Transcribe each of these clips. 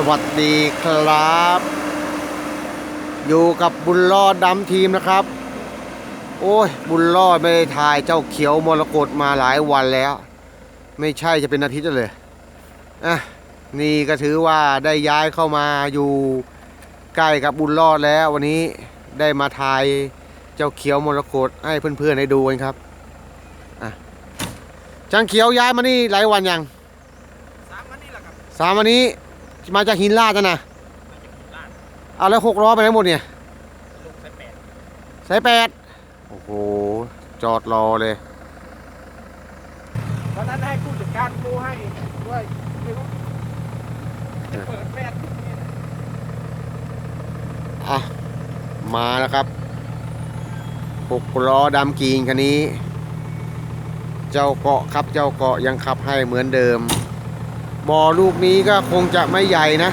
สวัสดีครับ อยู่กับบุญรอดดำทีมนะครับ โอ้ย บุญรอดไม่ได้ถ่ายเจ้าเขียวมรกตมาหลายวันแล้ว ไม่ใช่จะเป็นอาทิตย์แล้วเลยอะนี่ก็ถือว่าได้ย้ายเข้ามาอยู่ใกล้กับบุญรอดแล้ว วันนี้ได้มาถ่ายเจ้าเขียวมรกตให้เพื่อนๆได้ดูกันครับอะจังเขียวย้ายมานี่หลายวันยังสามวันนี้ มาจากหินลาดนะนะมานลาดเอาแล้วหกล้อไปไหนหมดเนี่ยใส่แปดสายแปดโอ้โห จอดรอเลยตอนนั้นให้ผู้จัดการดูให้ด้วยจะเปิดแปดอะ มาแล้วครับหกล้อดำกีนคันนี้ เจ้าเกาะครับเจ้าเกาะยังขับให้เหมือนเดิม บ่อลูกนี้ก็คงจะไม่ใหญ่นะ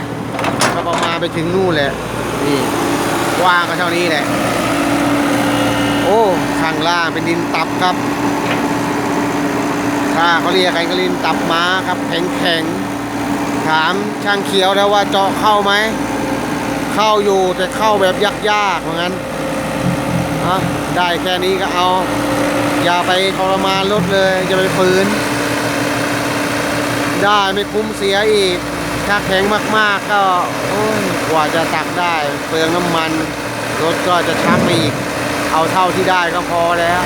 ก็ประมาณไปถึงนู่นแหละ นี่กว้างก็เท่านี้แหละ โอ้ข้างล่างเป็นดินตับครับถ้าเขาเรียกกันก็ดินตับม้าครับแข็งแข็งถามช่างเขียวแล้วว่าเจาะเข้าไหม เข้าอยู่แต่เข้าแบบยากๆเหมือนกันอะได้แค่นี้ก็เอา อย่าไปทรมานรถเลยอย่าไปฝืน ได้ไม่คุ้มเสียอีก ถ้าแข็งมากๆก็กว่าจะตักได้เปลืองน้ำมัน รถก็จะช้ำไปอีก เอาเท่าที่ได้ก็พอแล้ว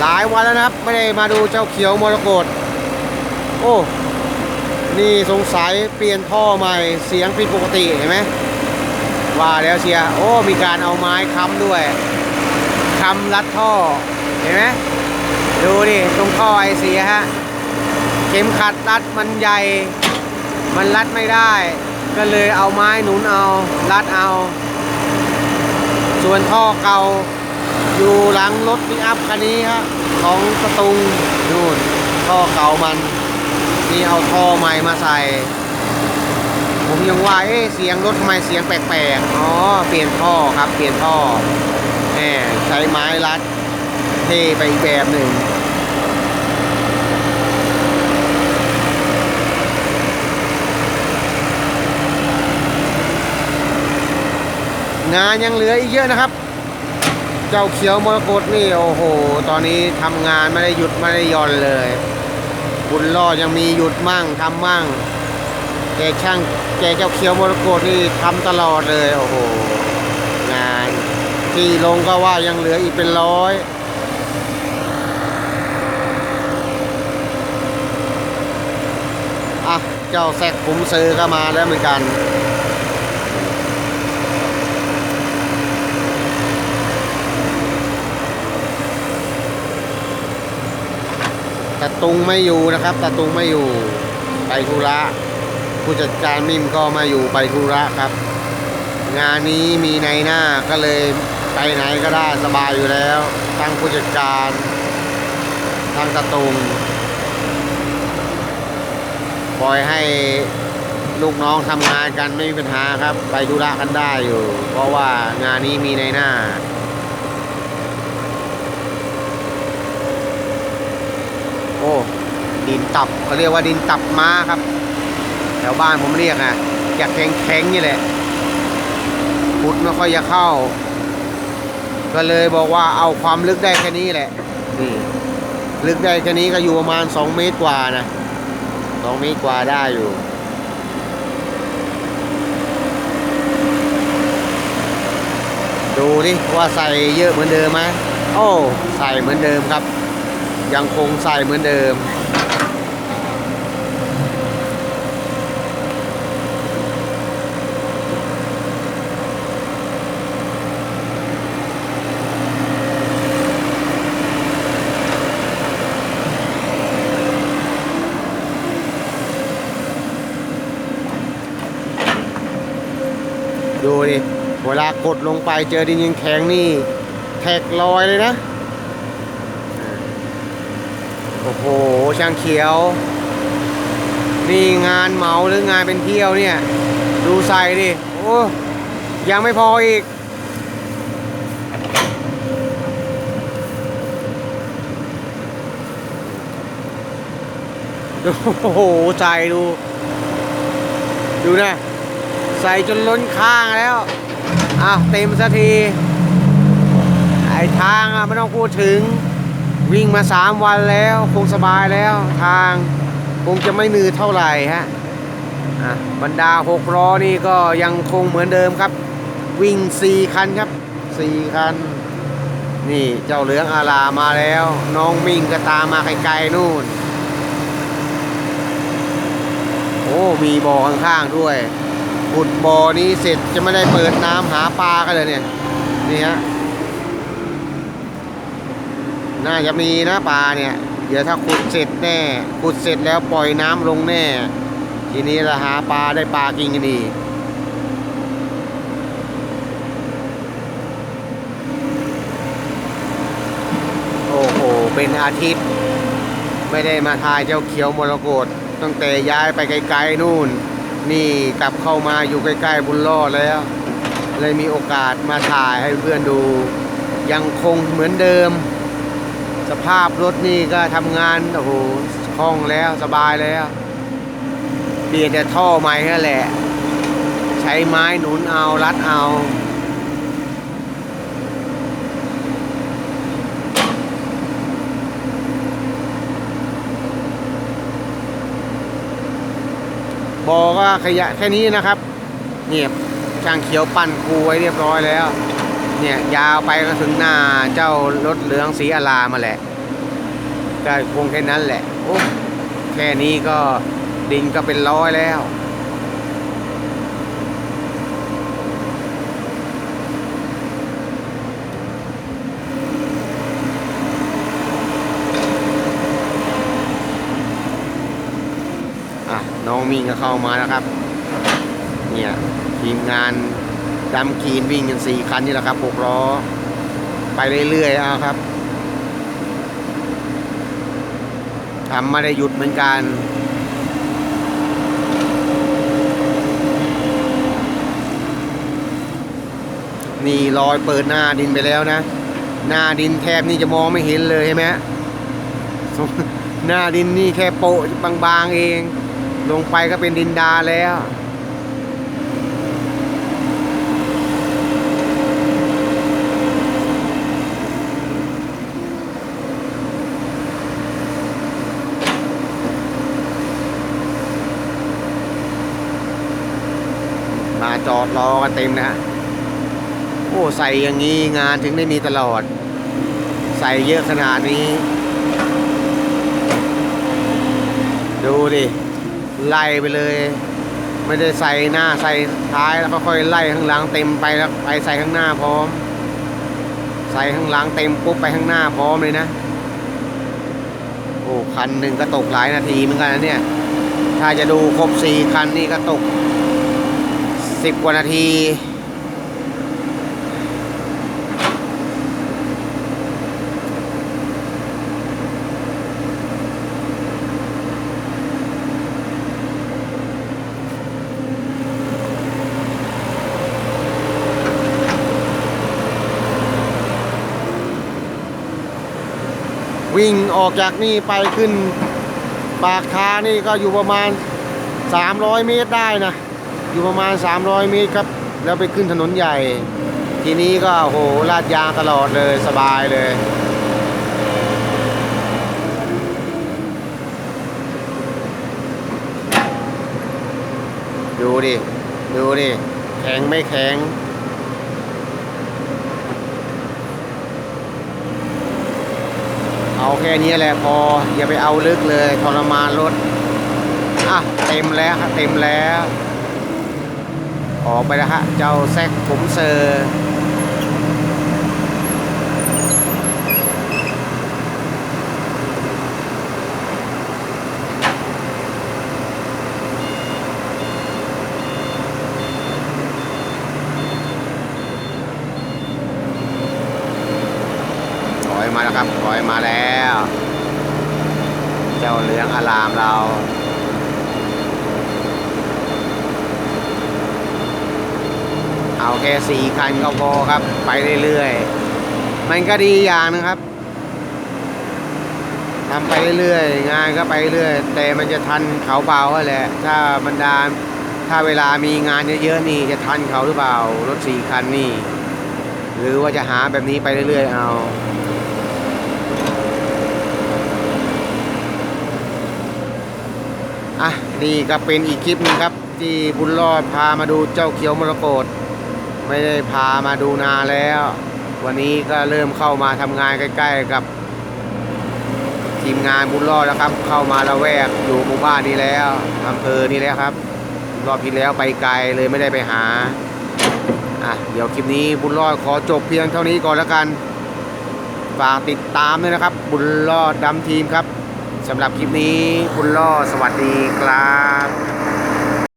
หลายวันแล้วนะครับ ไม่ได้มาดูเจ้าเขียวมรกตโอ้ นี่สงสัยเปลี่ยนท่อใหม่เสียงผิดปกติเห็นไหมว่าแล้วเชียร์โอ้ มีการเอาไม้ค้ำด้วยค้ำรัดท่อ เห็นไหมดูดิตรงท่อไอเสียฮะเข็มขัดรัดมันใหญ่ มันรัดไม่ได้ ก็เลยเอาไม้หนุนเอา รัดเอา ส่วนท่อเก่าอยู่หลังรถปิกอัพคันนี้ฮะของสตุงนู่นท่อเก่ามันนี่เอาท่อใหม่มาใส่ ผมยังว่าเอ๊ะเสียงรถทำไมเสียงแปลกๆอ๋อเปลี่ยนท่อครับเปลี่ยนท่อแหมใช้ไม้รัด เท่ไปอีกแบบหนึ่งงานยังเหลืออีกเยอะนะครับ เจ้าเขียวมรกตนี่โอ้โห ตอนนี้ทำงานไม่ได้หยุดไม่ได้หย่อนเลยบุญรอดยังมีหยุดมั่งทำมั่งแกช่างแกเจ้าเขียวมรกตนี่ทำตลอดเลยโอ้โห งานที่ลงก็ว่ายังเหลืออีกเป็นร้อย อะ เจ้าแซกผมซื้อก็มาแล้วเหมือนกันตะตุงไม่อยู่นะครับตะตุงไม่อยู่ไปธุระผู้จัดการมิมก็มาอยู่ไปธุระครับ งานนี้มีในหน้าก็เลยไปไหนก็ได้สบายอยู่แล้วทั้งผู้จัดการทั้งตะตุง ปล่อยให้ลูกน้องทำงานกันไม่มีปัญหาครับ ไปธุระกันได้อยู่ เพราะว่างานนี้มีในหน้า โอ้ดินตับเขาเรียกว่าดินตับม้าครับ แถวบ้านผมเรียกนะอยากแข็งแข็งๆนี่แหละขุดไม่ค่อยจะเข้า ก็เลยบอกว่าเอาความลึกได้แค่นี้แหละนี่ลึกได้แค่นี้ก็อยู่ประมาณ 2 เมตรกว่านะ ตรงนี้กว่าได้อยู่ดูดิว่าใส่เยอะเหมือนเดิมไหมโอ้ ใส่เหมือนเดิมครับ ยังคงใส่เหมือนเดิม ดูดิ เวลา กดลงไปเจอดินยังแข็งนี่แทกลอยเลยนะ โอ้โห ช่างเขียว นี่งานเหมาหรืองานเป็นเที่ยวเนี่ย ดูใส่ดิ โอ้ยังไม่พออีก โอ้โหใส่ดู ดูนะ ใส่จนล้นข้างแล้ว อะเต็มสักที ไอ้ทางอะไม่ต้องพูดถึง วิ่งมาสามวันแล้วคงสบายแล้วทางคงจะไม่เหนื่อยเท่าไหร่ฮะอะบรรดาหกล้อนี่ก็ยังคงเหมือนเดิมครับ วิ่งสี่คันครับสี่คัน นี่เจ้าเหลืองอาลามาแล้ว น้องมิ่งก็ตามมาไกลๆนู่น โอ้ มีบ่อข้างๆด้วย ขุดบ่อนี้เสร็จจะไม่ได้เปิดน้ำหาปลากันเลยเนี่ย นี่ฮะ น่าจะมีนะปลาเนี่ย เดี๋ยวถ้าขุดเสร็จแน่ ขุดเสร็จแล้วปล่อยน้ำลงแน่ ทีนี้เราหาปลาได้ปลากินกันดีโอ้โห เป็นอาทิตย์ ไม่ได้มาทายเจ้าเขียวมรกตตั้งแต่ย้ายไปไกลๆนู่น นี่กลับเข้ามาอยู่ใกล้ ๆ บุญรอแล้ว เลยมีโอกาสมาถ่ายให้เพื่อนดู ยังคงเหมือนเดิม สภาพรถนี่ก็ทำงานโอ้โหคล่องแล้วสบายแล้วเปลี่ยนแต่ท่อใหม่แค่แหละ ใช้ไม้หนุนเอารัดเอา บอก็ ขยะแค่นี้นะครับเนี่ยช่างเขียวปั่นคูไว้เรียบร้อยแล้ว เนี่ยยาวไปก็ถึงหน้าเจ้ารถเหลืองสีอลามาแหละก็คงแค่นั้นแหละโอ้แค่นี้ก็ดินก็เป็นร้อยแล้ว อะน้อง มิงก็เข้ามาแล้วครับ เนี่ยทีมงานดำคีนวิ่งกันสี่คันนี่แหละครับหกล้อ ไปเรื่อยๆเอาครับทำไม่ได้หยุดเหมือนกันนี่รอยเปิดหน้าดินไปแล้วนะ หน้าดินแทบนี่จะมองไม่เห็นเลยใช่ไหมหน้าดินนี่แค่โปะบางๆเอง ลงไปก็เป็นดินดาแล้ว มาจอดรอกันเต็มนะฮะ โอ้ใส่อย่างนี้งานถึงได้มีตลอด ใส่เยอะขนาดนี้ ดูดิ ไล่ไปเลย ไม่ได้ใส่หน้าใส่ท้ายแล้วก็ค่อยไล่ข้างหลังเต็มไปแล้วไปใส่ข้างหน้าพร้อม ใส่ข้างหลังเต็มปุ๊บไปข้างหน้าพร้อมเลยนะโอ้คันหนึ่งก็ตกหลายนาทีเหมือนกันนะเนี่ย ถ้าจะดูครบสี่คันนี่ก็ตกสิบกว่านาที วิ่งออกจากนี่ไปขึ้น ปากทางนี่ก็อยู่ประมาณ 300 เมตรได้นะ อยู่ประมาณ 300 เมตรครับ แล้วไปขึ้นถนนใหญ่ ทีนี้ก็โอ้โหลาดยางตลอดเลยสบายเลยดูดิ ดูดิ แข็งไม่แข็ง เอาแค่นี้แหละพออย่าไปเอาลึกเลยทรมานรถอะเต็มแล้วครับเต็มแล้วออกไปแล้วฮะเจ้าแซกผมเซอร์ถอยมาแล้วครับถอยมาแล้ว อารามเราเอาแค่สี่คันก็พอครับ ไปเรื่อยๆ มันก็ดีอย่างนึงครับทำไปเรื่อยๆ งานก็ไปเรื่อยแต่มันจะทันเขาเบาแหละ ถ้าบรรดาถ้าเวลามีงานเยอะๆนี่จะทันเขาหรือเปล่ารถสี่คันนี่ หรือว่าจะหาแบบนี้ไปเรื่อยๆ เอา อะ นี่ก็เป็นอีกคลิปหนึงครับ ที่บุญรอดพามาดูเจ้าเขียวมรกตไม่ได้พามาดูนาแล้ว วันนี้ก็เริ่มเข้ามาทำงานใกล้ ๆ กับ ทีมงานบุญรอดแล้วครับ เข้ามาละแวกอยู่หมู่บ้านนี้แล้วอำเภอนี้แล้วครับ รอบที่แล้วไปไกลเลยไม่ได้ไปหาอะเดี๋ยวคลิปนี้บุญรอดขอจบเพียงเท่านี้ก่อนแล้วกันฝากติดตามด้วยนะครับ บุญรอดดำทีมครับ สำหรับคลิปนี้คุณล่อสวัสดีครับ